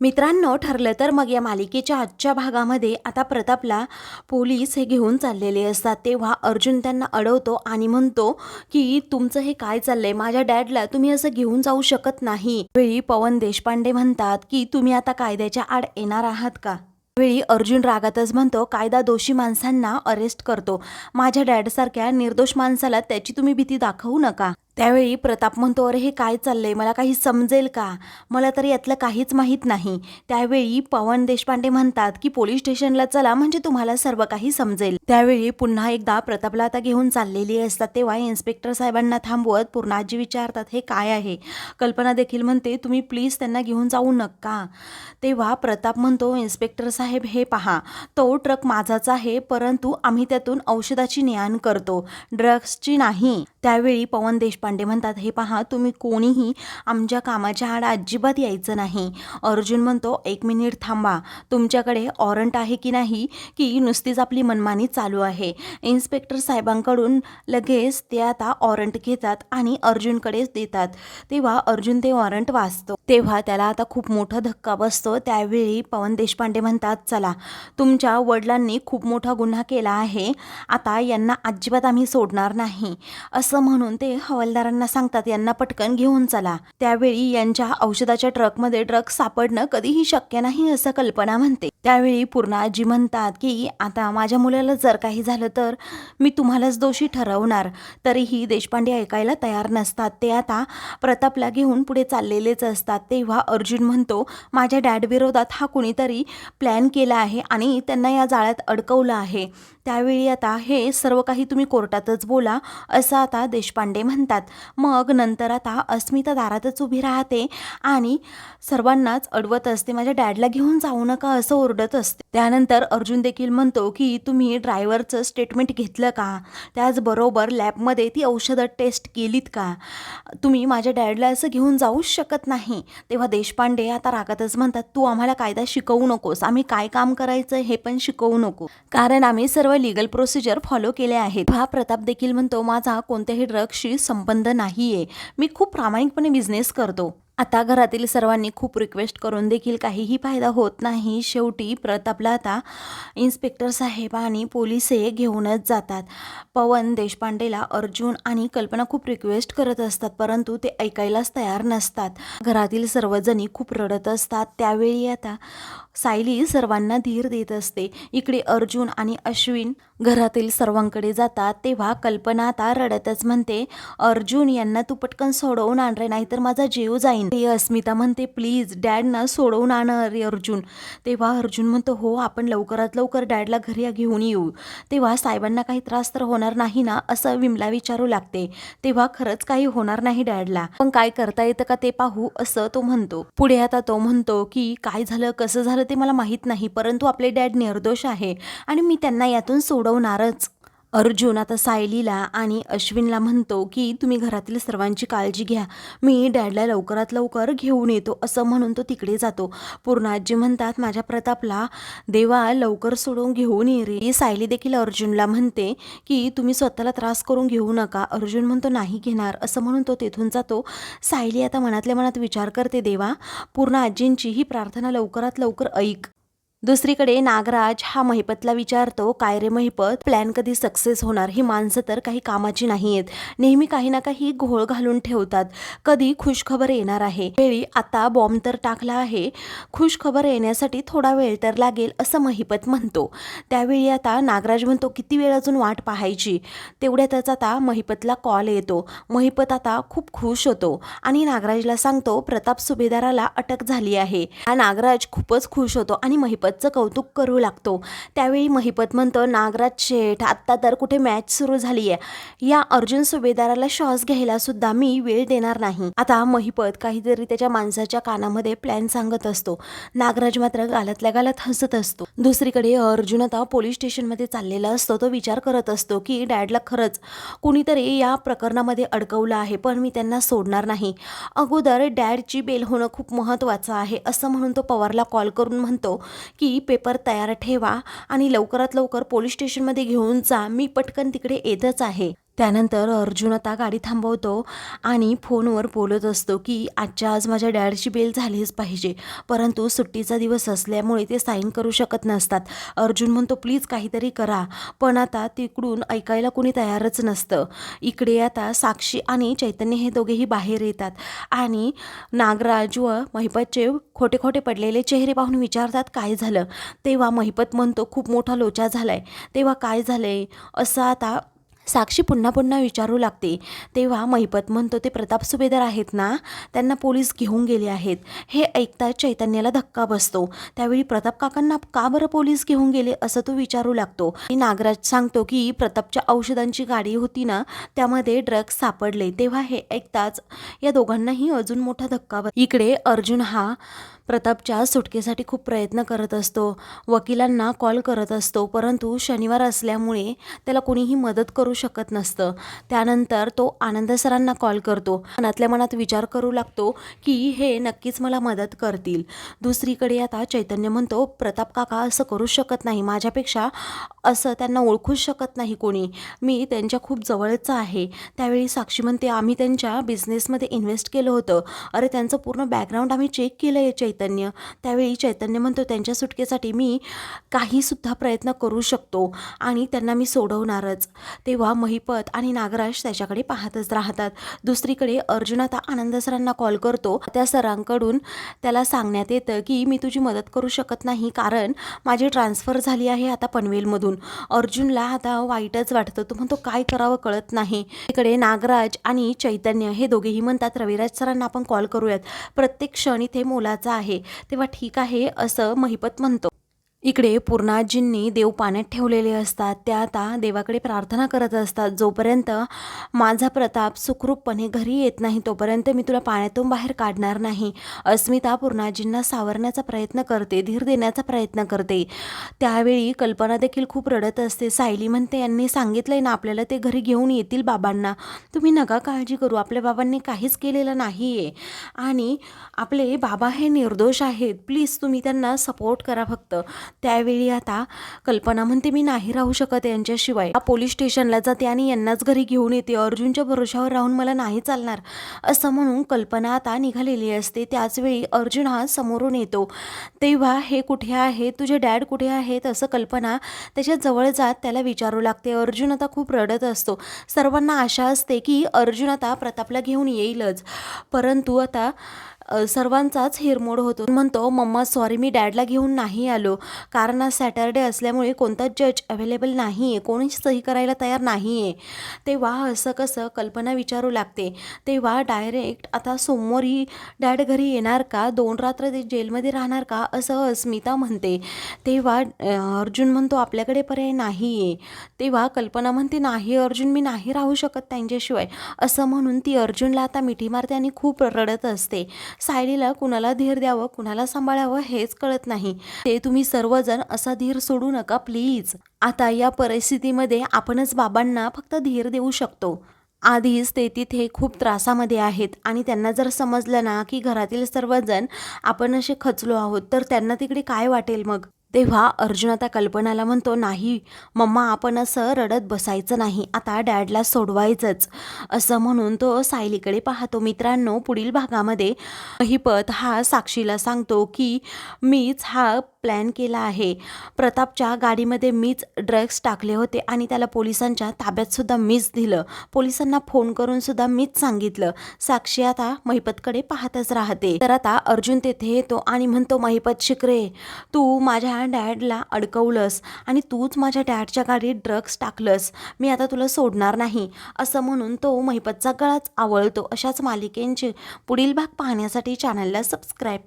मित्रांनो ठरलं तर मग या मालिकेच्या आजच्या भागामध्ये आता प्रतापला पोलीस हे घेऊन चाललेले असतात. तेव्हा अर्जुन त्यांना अडवतो आणि म्हणतो की तुमचं हे काय चाललंय? माझ्या डॅडला तुम्ही असं घेऊन जाऊ शकत नाही. वेळी पवन देशपांडे म्हणतात की तुम्ही आता कायद्याच्या आड येणार आहात का? वेळी अर्जुन रागातच म्हणतो कायदा दोषी माणसांना अरेस्ट करतो. माझ्या डॅडसारख्या निर्दोष माणसाला त्याची तुम्ही भीती दाखवू नका. त्यावेळी प्रताप म्हणतो अरे हे काय चाललंय? मला काही समजेल का? मला तर यातलं काहीच माहीत नाही. त्यावेळी पवन देशपांडे म्हणतात की पोलीस स्टेशनला चला म्हणजे तुम्हाला सर्व काही समजेल. त्यावेळी पुन्हा एकदा प्रतापला आता घेऊन चाललेली असतात तेव्हा इन्स्पेक्टर साहेबांना थांबवत पूर्णाजी विचारतात हे काय आहे? कल्पना देखील म्हणते तुम्ही प्लीज त्यांना घेऊन जाऊ नका. तेव्हा प्रताप म्हणतो इन्स्पेक्टर साहेब हे पहा तो ट्रक माझाच आहे परंतु आम्ही त्यातून औषधाची ने करतो ड्रग्सची नाही. त्यावेळी पवन देशपांडे म्हणतात हे पहा तुम्ही कोणीही आमच्या कामाच्या आड अजिबात यायचं नाही. अर्जुन म्हणतो एक मिनिट थांबा तुमच्याकडे ऑरंट आहे की नाही की नुसतीच आपली मनमानी चालू आहे? इन्स्पेक्टर साहेबांकडून लगेच ते आता ऑरंट घेतात आणि अर्जुनकडेच देतात. तेव्हा अर्जुन ते वॉरंट वाचतो. तेव्हा त्याला आता खूप मोठा धक्का बसतो. त्यावेळी पवन देशपांडे म्हणतात चला तुमच्या वडिलांनी खूप मोठा गुन्हा केला आहे. आता यांना अजिबात आम्ही सोडणार नाही. असं म्हणून ते हवालदारांना सांगतात यांना पटकन घेऊन चला. त्यावेळी यांच्या औषधाच्या ट्रकमध्ये ड्रग सापडणं कधीही शक्य नाही असं कल्पना म्हणते. त्यावेळी पूर्णा आजी म्हणतात की आता माझ्या मुलाला जर काही झालं तर मी तुम्हालाच दोषी ठरवणार. तरीही देशपांडे ऐकायला तयार नसतात. ते आता प्रतापला घेऊन पुढे चाललेलेच असतात. तेव्हा अर्जुन म्हणतो माझ्या डॅड विरोधात हा कुणीतरी प्लॅन केला आहे आणि त्यांना या जाळ्यात अडकवलं आहे. त्यावेळी आता हे सर्व काही तुम्ही कोर्टातच बोला असं आता देशपांडे म्हणतात. मग नंतर आता अस्मिता दारातच उभी राहते आणि सर्वांनाच अडवत असते माझ्या डॅडला घेऊन जाऊ नका असं ओरडत असते. त्यानंतर अर्जुन देखील म्हणतो की तुम्ही ड्रायव्हरचं स्टेटमेंट घेतलं का? त्याचबरोबर लॅबमध्ये ती औषधं टेस्ट केलीत का? तुम्ही माझ्या डॅडला असं घेऊन जाऊच शकत नाही. तेव्हा देशपांडे आता रागातच म्हणतात तू आम्हाला कायदा शिकवू नकोस. आम्ही काय काम करायचं हे पण शिकवू नको. कारण आम्ही सर्व लिगल प्रोसिजर फॉलो केले आहेत. हा प्रताप देखील म्हणतो माझा कोणत्याही ड्रग्सशी संबंध बंद नाही आहे मी खूप प्रामाणिकपणे बिझनेस करतो. आता घरातील सर्वांनी खूप रिक्वेस्ट करून देखील काहीही फायदा होत नाही. शेवटी प्रतापला आता इन्स्पेक्टर साहेब आणि पोलीस हे घेऊनच जातात. पवन देशपांडेला अर्जुन आणि कल्पना खूप रिक्वेस्ट करत असतात परंतु ते ऐकायलाच तयार नसतात. घरातील सर्वजणी खूप रडत असतात. त्यावेळी आता सायली सर्वांना धीर देत असते. इकडे अर्जुन आणि अश्विन घरातील सर्वांकडे जातात. तेव्हा कल्पना आता रडतच म्हणते अर्जुन यांना तू पटकन सोडवून आणरे नाही नाहीतर माझा जीव जाईन. ते अस्मिता म्हणते प्लीज डॅडना सोडवून आण रे अर्जुन. तेव्हा अर्जुन म्हणतो हो आपण लवकरात लवकर डॅडला घरी घेऊन येऊ. तेव्हा साहेबांना काही त्रास तर होणार नाही ना असं विमला विचारू लागते. तेव्हा खरंच काही होणार नाही डॅडला. पण काय करता येतं का ते पाहू असं तो म्हणतो. पुढे आता तो म्हणतो की काय झालं कसं झालं ते मला माहीत नाही परंतु आपले डॅड निर्दोष आहे आणि मी त्यांना यातून सोडवणारच. अर्जुन आता सायलीला आणि अश्विनला म्हणतो की तुम्ही घरातील सर्वांची काळजी घ्या. मी डॅडला लवकरात लवकर घेऊन येतो असं म्हणून तो तिकडे जातो. पूर्णाजी म्हणतात माझ्या प्रतापला देवा लवकर सोडून घेऊन ये रे. सायली देखील अर्जुनला म्हणते की तुम्ही स्वतःला त्रास करून घेऊ नका. अर्जुन म्हणतो नाही घेणार. असं म्हणून तो तेथून जातो. सायली आता मनातल्या मनात विचार करते देवा पूर्ण आजींची ही प्रार्थना लवकरात लवकर ऐक. दुसरीकडे नागराज हा महिपतला विचारतो काय रे महिपत? प्लॅन कधी सक्सेस होणार? ही माणसं तर काही कामाची नाही आहेत नेहमी काही ना काही घोळ घालून ठेवतात. कधी खुशखबर येणार आहे. वेळी आता बॉम्ब तर टाकला आहे. खुशखबर येण्यासाठी थोडा वेळ तर लागेल असं महिपत म्हणतो. त्यावेळी आता नागराज म्हणतो किती वेळ अजून वाट पाहायची? तेवढ्यातच आता महिपतला कॉल येतो. महिपत आता खूप खुश होतो आणि नागराजला सांगतो प्रताप सुभेदाराला अटक झाली आहे. हा नागराज खूपच खुश होतो आणि महिपतचं कौतुक करू लागतो. त्यावेळी महिपत म्हणतो नागराज शेठ आत्ता तर कुठे मॅच सुरू झाली आहे या अर्जुन सुभेदाराला श्वास घ्यायला सुद्धा मी वेळ देणार नाही. आता महिपत काहीतरी त्याच्या माणसाच्या कानामध्ये प्लॅन सांगत असतो. नागराज मात्र गालातल्या गालात हसत असतो. दुसरीकडे अर्जुन आता पोलीस स्टेशनमध्ये चाललेला असतो. तो विचार करत असतो की डॅडला खरंच कुणीतरी या प्रकरणामध्ये अडकवलं आहे पण मी त्यांना सोडणार नाही. अगोदर डॅडची बेल होणं खूप महत्त्वाचं आहे असं म्हणून तो पवारला कॉल करून म्हणतो. की पेपर तयार ठेवा आणि लवकरात लवकर पोलीस स्टेशनमध्ये घेऊन जा. मी पटकन तिकडे येतच आहे. त्यानंतर अर्जुन आता गाडी थांबवतो आणि फोनवर बोलत असतो की आजच्या आज माझ्या डॅडची बेल झालीच पाहिजे. परंतु सुट्टीचा दिवस असल्यामुळे ते साईन करू शकत नसतात. अर्जुन म्हणतो प्लीज काहीतरी करा. पण आता तिकडून ऐकायला कोणी तयारच नसतं. इकडे आता साक्षी आणि चैतन्य हे दोघेही बाहेर येतात आणि नागराज व महिपतचे खोटे खोटे पडलेले चेहरे पाहून विचारतात काय झालं? तेव्हा महिपत म्हणतो खूप मोठा लोचा झालाय. तेव्हा काय झालंय? असं आता साक्षी पुन्हा पुन्हा विचारू लागते. तेव्हा महिपत म्हणतो ते प्रताप सुभेदार आहेत ना? त्यांना पोलीस घेऊन गेले आहेत. हे ऐकता चैतन्याला धक्का बसतो. त्यावेळी प्रताप काकांना का बरं पोलीस घेऊन गेले? असं तो विचारू लागतो. नागराज सांगतो की प्रतापच्या औषधांची गाडी होती ना त्यामध्ये ड्रग्ज सापडले. तेव्हा हे ऐकताच या दोघांनाही अजून मोठा धक्का बस इकडे अर्जुन हा प्रतापच्या सुटकेसाठी खूप प्रयत्न करत असतो. वकिलांना कॉल करत असतो. परंतु शनिवार असल्यामुळे त्याला कोणीही मदत करू शकत नसतं. त्यानंतर तो आनंद सरांना कॉल करतो. मनातल्या मनात विचार करू लागतो की हे नक्कीच मला मदत करतील. दुसरीकडे आता चैतन्य म्हणतो प्रताप काका असं करू शकत नाही. माझ्यापेक्षा असं त्यांना ओळखूच शकत नाही कोणी. मी त्यांच्या खूप जवळचं आहे. त्यावेळी साक्षी म्हणते आम्ही त्यांच्या बिझनेसमध्ये इन्व्हेस्ट केलं होतं. अरे त्यांचं पूर्ण बॅकग्राऊंड आम्ही चेक केलं आहे चैतन्य. त्यावेळी चैतन्य म्हणतो त्यांच्या सुटकेसाठी मी काहीसुद्धा प्रयत्न करू शकतो आणि त्यांना मी सोडवणारच. तेव्हा महिपत आणि नागराज त्याच्याकडे पाहतच राहतात. दुसरीकडे अर्जुन आता आनंद सरांना कॉल करतो. त्या सरांकडून त्याला सांगण्यात येतं की मी तुझी मदत करू शकत नाही कारण माझी ट्रान्सफर झाली आहे आता पनवेलमधून. अर्जुनला आता वाईटच वाटतं. तो म्हणतो काय करावं कळत नाही. इकडे नागराज आणि चैतन्य हे दोघेही म्हणतात रविराज सरांना आपण कॉल करूयात. प्रत्येक क्षण इथे मोलाचा आहे. तेव्हा ठीक आहे असं महिपत म्हणतो. इकडे पूर्णाजींनी देव पाण्यात ठेवलेले असतात. त्या आता देवाकडे प्रार्थना करत असतात. जोपर्यंत माझा प्रताप सुखरूपपणे घरी येत नाही तोपर्यंत मी तुला पाण्यातून बाहेर काढणार नाही. अस्मिता पूर्णाजींना सावरण्याचा प्रयत्न करते धीर देण्याचा प्रयत्न करते. त्यावेळी कल्पना देखील खूप रडत असते. सायली म्हणते यांनी सांगितलंय ना आपल्याला ते घरी घेऊन येतील बाबांना. तुम्ही नका काळजी करू. आपल्या बाबांनी काहीच केलेलं नाही आहे आणि आपले बाबा हे निर्दोष आहेत. प्लीज तुम्ही त्यांना सपोर्ट करा फक्त. त्यावेळी आता कल्पना म्हणते मी नाही राहू शकत यांच्याशिवाय. पोलीस स्टेशनला जाते आणि यांनाच घरी घेऊन येते. अर्जुनच्या भरोशावर राहून मला नाही चालणार. असं म्हणून कल्पना आता निघालेली असते. त्याचवेळी अर्जुन हा समोरून येतो. तेव्हा हे कुठे आहे? तुझे डॅड कुठे आहेत? असं कल्पना त्याच्याजवळ जात त्याला विचारू लागते. अर्जुन आता खूप रडत असतो. सर्वांना आशा असते की अर्जुन आता प्रतापला घेऊन येईलच. परंतु आता सर्वांचाच हिरमोड होतो म्हणतो मम्मा सॉरी मी डॅडला घेऊन नाही आलो. कारण आज सॅटर्डे असल्यामुळे कोणताच जज अवेलेबल नाही आहे कोणीच सही करायला तयार नाही आहे तेव्हा असं कसं कल्पना विचारू लागते. तेव्हा डायरेक्ट आता सोमवारी डॅड घरी येणार का? दोन रात्र ते जेलमध्ये राहणार का? असं अस्मिता म्हणते. तेव्हा अर्जुन म्हणतो आपल्याकडे पर्याय नाही आहे तेव्हा कल्पना म्हणते नाही अर्जुन मी नाही राहू शकत त्यांच्याशिवाय. असं म्हणून ती अर्जुनला आता मिठी मारते आणि खूप रडत असते. सायलीला कुणाला धीर द्यावं कुणाला सांभाळावं हेच कळत नाही. ते तुम्ही सर्वजण असा धीर सोडू नका प्लीज. आता या परिस्थितीमध्ये आपणच बाबांना फक्त धीर देऊ शकतो. आधीच ते तिथे खूप त्रासामध्ये आहेत आणि त्यांना जर समजलं ना की घरातील सर्वजण आपण असे खचलो आहोत तर त्यांना तिकडे काय वाटेल मग? तेव्हा अर्जुन आता कल्पनाला म्हणतो नाही मम्मा आपण असं रडत बसायचं नाही. आता डॅडला सोडवायचंच. असं म्हणून तो सायलीकडे पाहतो. मित्रांनो पुढील भागामध्ये महिपत हा साक्षीला सांगतो की मीच हा प्लॅन केला आहे. प्रतापच्या गाडीमध्ये मीच ड्रग्स टाकले होते आणि त्याला पोलिसांच्या ताब्यातसुद्धा मीच दिलं. पोलिसांना फोन करूनसुद्धा मीच सांगितलं. साक्षी आता महिपतकडे पाहतच राहते. तर आता अर्जुन तेथे येतो आणि म्हणतो महिपत शिकरे तू माझ्या त्या डॅडला अडकवलंस आणि तूच माझ्या डॅडच्या गाडीत ड्रग्स टाकलंस. मी आता तुला सोडणार नाही. असं म्हणून तो महिपतचा गळाच आवळतो. अशाच मालिकेंचे पुढील भाग पाहण्यासाठी चॅनलला सबस्क्राईब